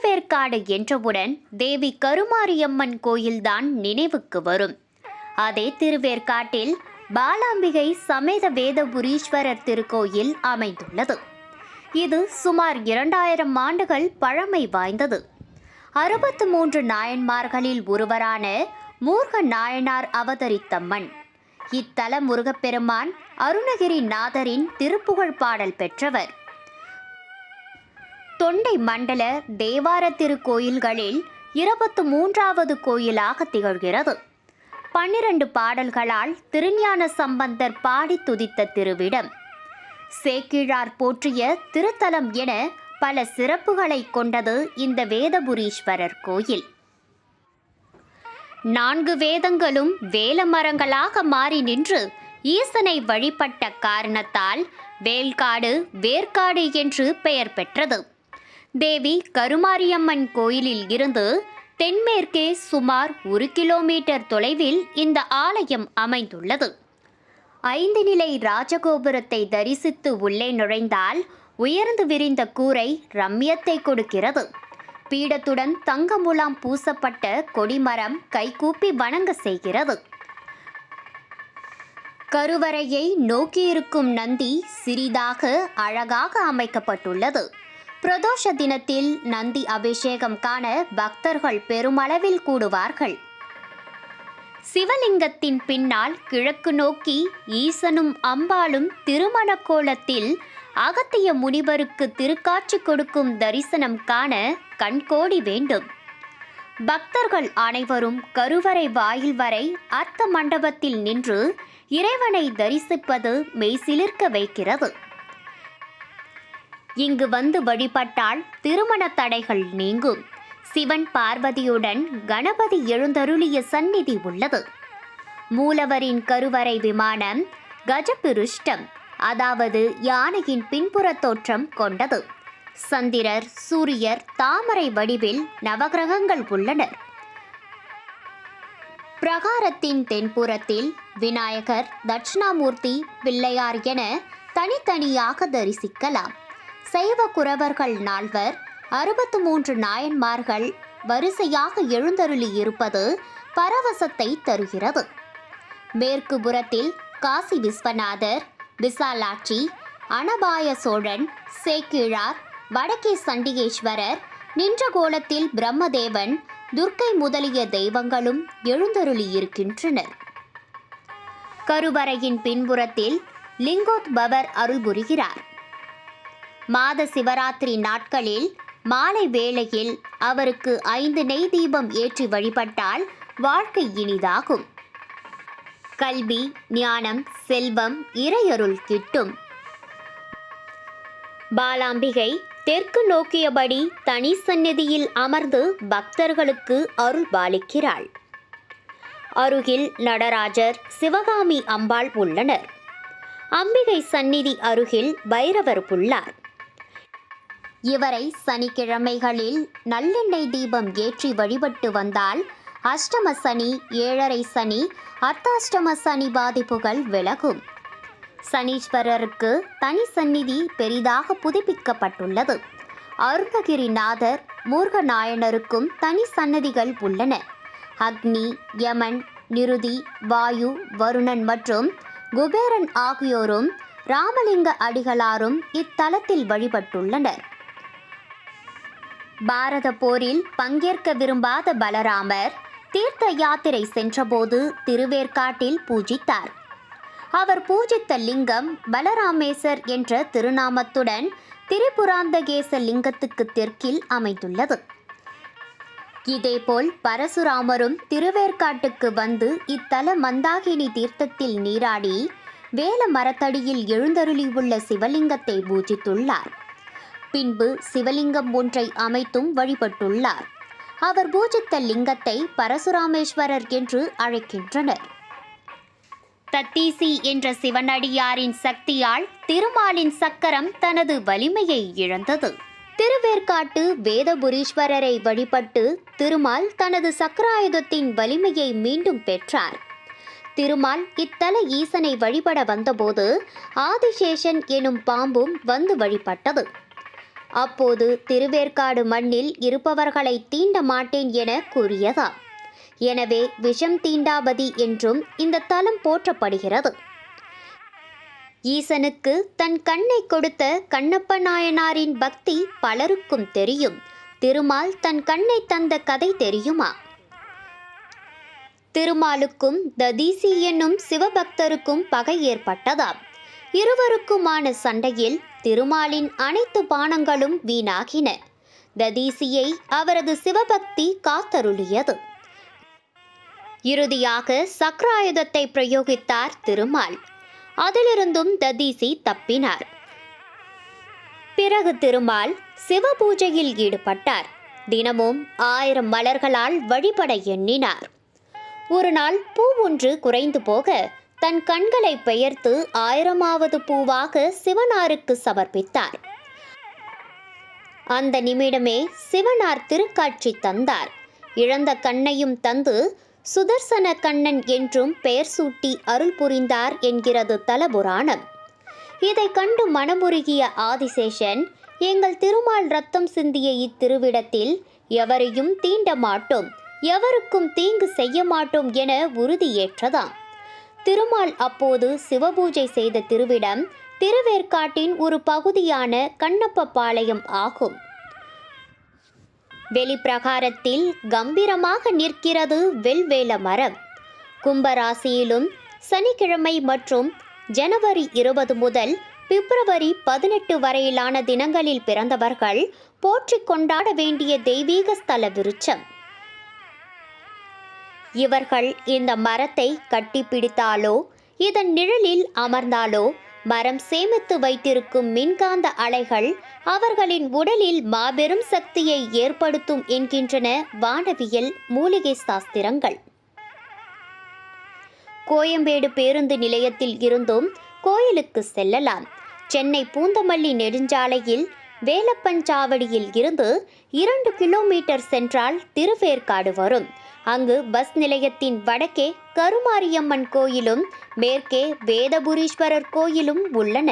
திருவேற்காடு என்றவுடன் தேவி கருமாரியம்மன் கோயில்தான் நினைவுக்கு வரும். அதே திருவேற்காட்டில் பாலாம்பிகை சமேத வேதபுரீஸ்வரர் திருக்கோயில் அமைந்துள்ளது. இது சுமார் இரண்டாயிரம் ஆண்டுகள் பழமை வாய்ந்தது. அறுபத்து மூன்று நாயன்மார்களில் ஒருவரான மூர்க நாயனார் அவதரித்த மண். இத்தல முருகப்பெருமான் அருணகிரி நாதரின் திருப்புகழ் பாடல் பெற்றவர். தொண்டை மண்டல தேவார திருக்கோயில்களில் இருபத்து மூன்றாவது கோயிலாக திகழ்கிறது. பன்னிரண்டு பாடல்களால் திருஞான சம்பந்தர் பாடி துதித்த திருவிடம். சேக்கிழார் போற்றிய திருத்தலம் என பல சிறப்புகளை கொண்டது இந்த வேதபுரீஸ்வரர் கோயில். நான்கு வேதங்களும் வேலமரங்களாக மாறி நின்று ஈசனை வழிபட்ட காரணத்தால் வேல்காடு வேர்க்காடு என்று பெயர் பெற்றது. தேவி கருமாரியம்மன் கோயிலில் இருந்து தென்மேற்கே சுமார் ஒரு கிலோமீட்டர் தொலைவில் இந்த ஆலயம் அமைந்துள்ளது. ஐந்து நிலை ராஜகோபுரத்தை தரிசித்து உள்ளே நுழைந்தால் உயர்ந்து விரிந்த கூரை ரம்யத்தை கொடுக்கிறது. பீடத்துடன் தங்க முலாம் பூசப்பட்ட கொடிமரம் கைகூப்பி வணங்க செய்கிறது. கருவறையை நோக்கியிருக்கும் நந்தி சிறிதாக அழகாக அமைக்கப்பட்டுள்ளது. பிரதோஷ தினத்தில் நந்தி அபிஷேகம் காண பக்தர்கள் பெருமளவில் கூடுவார்கள். சிவலிங்கத்தின் பின்னால் கிழக்கு நோக்கி ஈசனும் அம்பாளும் திருமண கோலத்தில் அகத்திய முனிவருக்கு திருக்காட்சி கொடுக்கும் தரிசனம் காண கண்கோடி வேண்டும். பக்தர்கள் அனைவரும் கருவறை வாயில் வரை அர்த்த மண்டபத்தில் நின்று இறைவனை தரிசிப்பது மெய்சிலிர்க்க வைக்கிறது. இங்கு வந்து வழிபட்டால் திருமண தடைகள் நீங்கும். சிவன் பார்வதியுடன் கணபதி எழுந்தருளிய சந்நிதி உள்ளது. மூலவரின் கருவறை விமானம் கஜபிருஷ்டம் அதாவது யானையின் பின்புற தோற்றம் கொண்டது. சந்திரர் சூரியர் தாமரை வடிவில் நவகிரகங்கள் உள்ளனர். பிரகாரத்தின் தென்புறத்தில் விநாயகர் தட்சிணாமூர்த்தி பிள்ளையார் என தனித்தனியாக தரிசிக்கலாம். சைவ குறவர்கள் நால்வர் அறுபத்து மூன்று நாயன்மார்கள் வரிசையாக எழுந்தருளி இருப்பது பரவசத்தை தருகிறது. மேற்கு புறத்தில் காசி விஸ்வநாதர் விசாலாட்சி அனபாய சோழன் சேக்கிழார் வடக்கே சண்டிகேஸ்வரர் நின்ற கோலத்தில் பிரம்மதேவன் துர்க்கை முதலிய தெய்வங்களும் எழுந்தருளி இருக்கின்றனர். கருவறையின் பின்புறத்தில் லிங்கோத்பவர் அருள் புரிகிறார் மாத சிவராத்திரி நாட்களில் மாலை வேளையில் அவருக்கு ஐந்து நெய் தீபம் ஏற்றி வழிபட்டால் வாழ்க்கை இனிதாகும். கல்வி ஞானம் செல்வம் இறையருள் கிட்டும். பாலாம்பிகை தெற்கு நோக்கியபடி தனி சந்நிதியில் அமர்ந்து பக்தர்களுக்கு அருள் பாலிக்கிறாள். அருகில் நடராஜர் சிவகாமி அம்பாள் உள்ளனர். அம்பிகை சந்நிதி அருகில் பைரவர் உள்ளார் இவரை சனிக்கிழமைகளில் நல்லெண்ணெய் தீபம் ஏற்றி வழிபட்டு வந்தால் அஷ்டம சனி ஏழரை சனி அர்த்தாஷ்டம சனி பாதிப்புகள் விலகும். சனீஸ்வரருக்கு தனி சந்நிதி பெரிதாக புதுப்பிக்கப்பட்டுள்ளது. அருணகிரிநாதர் மூர்கநாயனருக்கும் தனி சன்னதிகள் உள்ளன. அக்னி யமன் நிருதி வாயு வருணன் மற்றும் குபேரன் ஆகியோரும் ராமலிங்க அடிகளாரும் இத்தலத்தில் வழிபட்டுள்ளனர். பாரத போரில் பங்கேற்க விரும்பாத பலராமர் தீர்த்த யாத்திரை சென்றபோது திருவேற்காட்டில் பூஜித்தார். அவர் பூஜித்த லிங்கம் பலராமேசர் என்ற திருநாமத்துடன் திரிபுராந்தகேச லிங்கத்துக்கு தெற்கில் அமைந்துள்ளது. இதேபோல் பரசுராமரும் திருவேற்காட்டுக்கு வந்து இத்தல மந்தாகினி தீர்த்தத்தில் நீராடி வேல மரத்தடியில் எழுந்தருளியுள்ள சிவலிங்கத்தை பூஜித்துள்ளார். பின்பு சிவலிங்கம் ஒன்றை அமைத்தும் வழிபட்டுள்ளார். அவர் பூஜித்த லிங்கத்தை பரசுராமேஸ்வரர் என்று அழைக்கின்றனர். தத்தீசி என்ற சிவனடியாரின் சக்தியால் திருமாலின் சக்கரம் தனது வலிமையை இழந்தது. திருவேற்காட்டு வேதபுரீஸ்வரரை வழிபட்டு திருமால் தனது சக்கராயுதத்தின் வலிமையை மீண்டும் பெற்றார். திருமால் இத்தல ஈசனை வழிபட வந்தபோது ஆதிசேஷன் எனும் பாம்பும் வந்து வழிபட்டது. அப்போது திருவேற்காடு மண்ணில் இருப்பவர்களை தீண்ட மாட்டேன் என கூறியதாம் எனவே விஷம் தீண்டாபதி என்றும் இந்த தலம் போற்றப்படுகிறது. ஈசனுக்கு தன் கண்ணை கொடுத்த கண்ணப்ப நாயனாரின் பக்தி பலருக்கும் தெரியும். திருமால் தன் கண்ணை தந்த கதை தெரியுமா? திருமாலுக்கும் ததீசி என்னும் சிவபக்தருக்கும் பகை ஏற்பட்டதாம். இருவருக்குமான சண்டையில் திருமாலின் அனைத்து பானங்களும் வீணாகின. ததீசியை அவரது சிவபக்தி காத்தருளியது. இறுதியாக சக்ராயுதத்தை பிரயோகித்தார் திருமால். அதிலிருந்தும் ததீசி தப்பினார். பிறகு திருமால் சிவபூஜையில் ஈடுபட்டார். தினமும் ஆயிரம் மலர்களால் வழிபட எண்ணினார். ஒரு நாள் பூ ஒன்று குறைந்து போக தன் கண்களை பெயர்த்து ஆயிரமாவது பூவாக சிவனாருக்கு சமர்ப்பித்தார். அந்த நிமிடமே சிவனார் திருக்காட்சி தந்தார். இழந்த கண்ணையும் தந்து சுதர்சன கண்ணன் என்றும் பெயர் சூட்டி அருள் புரிந்தார் என்கிறது தலபுராணம். இதை கண்டு மனமுருகிய ஆதிசேஷன் எங்கள் திருமால் ரத்தம் சிந்திய இத்திருவிடத்தில் எவரையும் தீண்ட மாட்டோம் எவருக்கும் தீங்கு செய்ய மாட்டோம் என உறுதியேற்றதாம். திருமால் அப்போது சிவபூஜை செய்த திருவிடம் திருவேற்காட்டின் ஒரு பகுதியான கண்ணப்ப பாளையம் ஆகும். வெளிப்பிரகாரத்தில் கம்பீரமாக நிற்கிறது வெல்வேல மரம். கும்பராசியிலும் சனிக்கிழமை மற்றும் ஜனவரி இருபது முதல் பிப்ரவரி பதினெட்டு வரையிலான தினங்களில் பிறந்தவர்கள் போற்றிக் கொண்டாட வேண்டிய தெய்வீக ஸ்தல விருட்சம். இவர்கள் இந்த மரத்தை கட்டிப்பிடித்தாலோ இதன் நிழலில் அமர்ந்தாலோ மரம் சேமித்து வைத்திருக்கும் மின்காந்த அலைகள் அவர்களின் உடலில் மாபெரும் சக்தியை ஏற்படுத்தும் என்கின்றன வானவியல் மூலிகை சாஸ்திரங்கள். கோயம்பேடு பேருந்து நிலையத்தில் இருந்தும் கோயிலுக்கு செல்லலாம். சென்னை பூந்தமல்லி நெடுஞ்சாலையில் வேலப்பஞ்சாவடியில் இருந்து இரண்டு கிலோமீட்டர் சென்றால் திருவேற்காடு வரும். அங்கு பஸ் நிலையத்தின் வடக்கே கருமாரியம்மன் கோயிலும் மேற்கே வேதபுரீஸ்வரர் கோயிலும் உள்ளன.